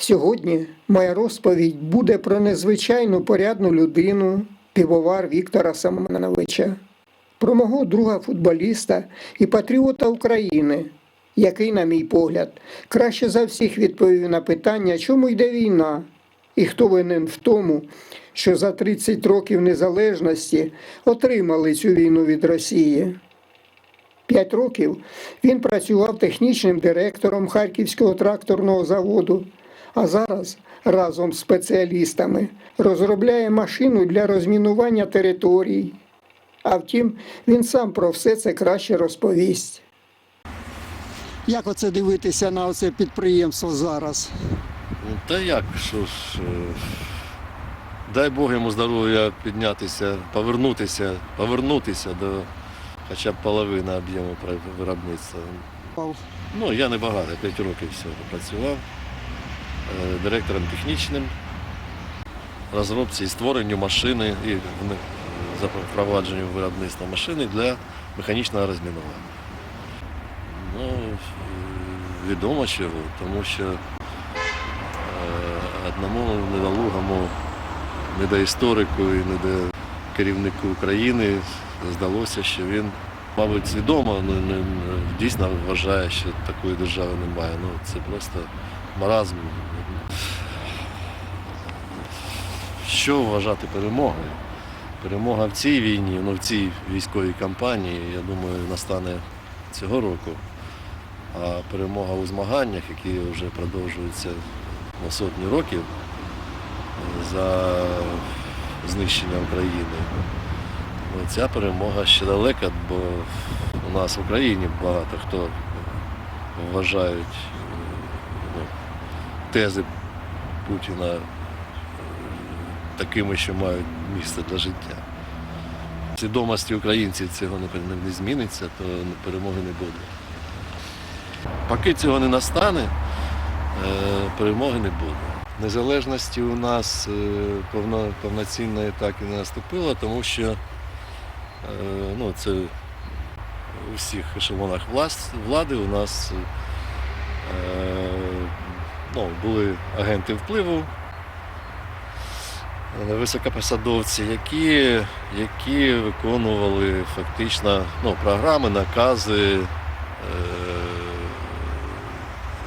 Сьогодні моя розповідь буде про незвичайну порядну людину, півовар Віктора Семеновича, про мого друга футболіста і патріота України, який, на мій погляд, краще за всіх відповів на питання, чому йде війна, і хто винен в тому, що за 30 років незалежності отримали цю війну від Росії. П'ять років він працював технічним директором Харківського тракторного заводу, а зараз разом з спеціалістами розробляє машину для розмінування територій. А втім, він сам про все це краще розповість. Як оце дивитися на оце підприємство зараз? Ну, Та як, що ж, е, дай Бог йому здоров'я піднятися, повернутися, повернутися до хоча б половини об'єму виробництва. Ну, я не багато, 5 років всього працював директором технічним, розробці і створенню машини і запровадженню виробництва машини для механічного розмінування. Ну, е, відомо чого, тому що е, одному недолугому недоісторику і недо керівнику України здалося, що він, мабуть, свідомо не- дійсно вважає, що такої держави немає. Ну, це просто маразм. Що вважати перемогою? Перемога в цій війні, ну в цій військовій кампанії, я думаю, настане цього року. А перемога у змаганнях, які вже продовжуються на сотні років за знищення України. Ну, Ця перемога ще далека, бо у нас в Україні багато хто вважають тези Путіна е, такими, що мають місце для життя. Свідомості українців цього не, зміниться, то перемоги не буде. Поки цього не настане, е, перемоги не буде. Незалежності у нас е, повно, повноцінної так і не наступило, тому що ну, це у всіх ешелонах влади у нас ну, були агенти впливу, е, високопосадовці, які, які виконували фактично ну, програми, накази е,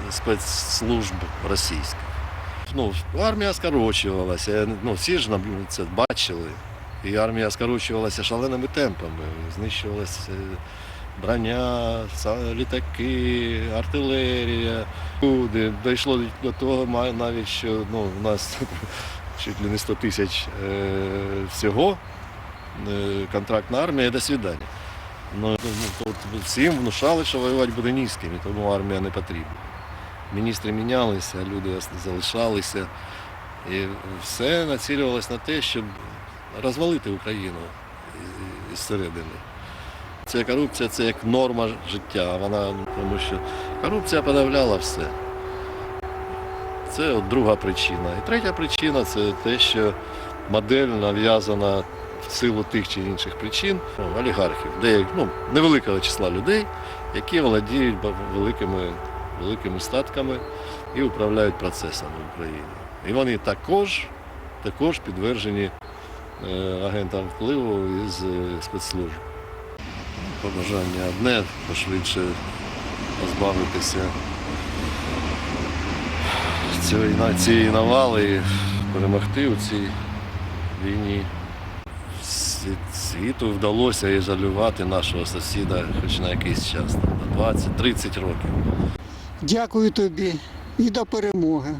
спецслужб російських. Ну, армія скорочувалася, ну, всі ж це бачили. І армія скорочувалася шаленими темпами. Знищувалася броня, літаки, артилерія. Люди. Дійшло до того навіть, що ну, у нас чуть ли не 100 тисяч е, всього. Е, контрактна армія до свидання. Ну, от всім внушали, що воювати буде ні з ким, і тому армія не потрібна. Міністри мінялися, люди залишалися. І все націлювалося на те, щоб розвалити Україну із Це корупція це як норма життя. Вона, ну, тому що корупція подавляла все. Це от друга причина. І третя причина це те, що модель нав'язана в силу тих чи інших причин ну, олігархів, де ну, невеликого числа людей, які володіють великими, великими статками і управляють процесами в Україні. І вони також, також підтверджені е, агентам впливу із е, спецслужб. Побажання одне, пошвидше позбавитися цієї, цієї навали перемогти у цій війні. Світу вдалося ізолювати нашого сусіда хоч на якийсь час, на 20-30 років. Дякую тобі і до перемоги.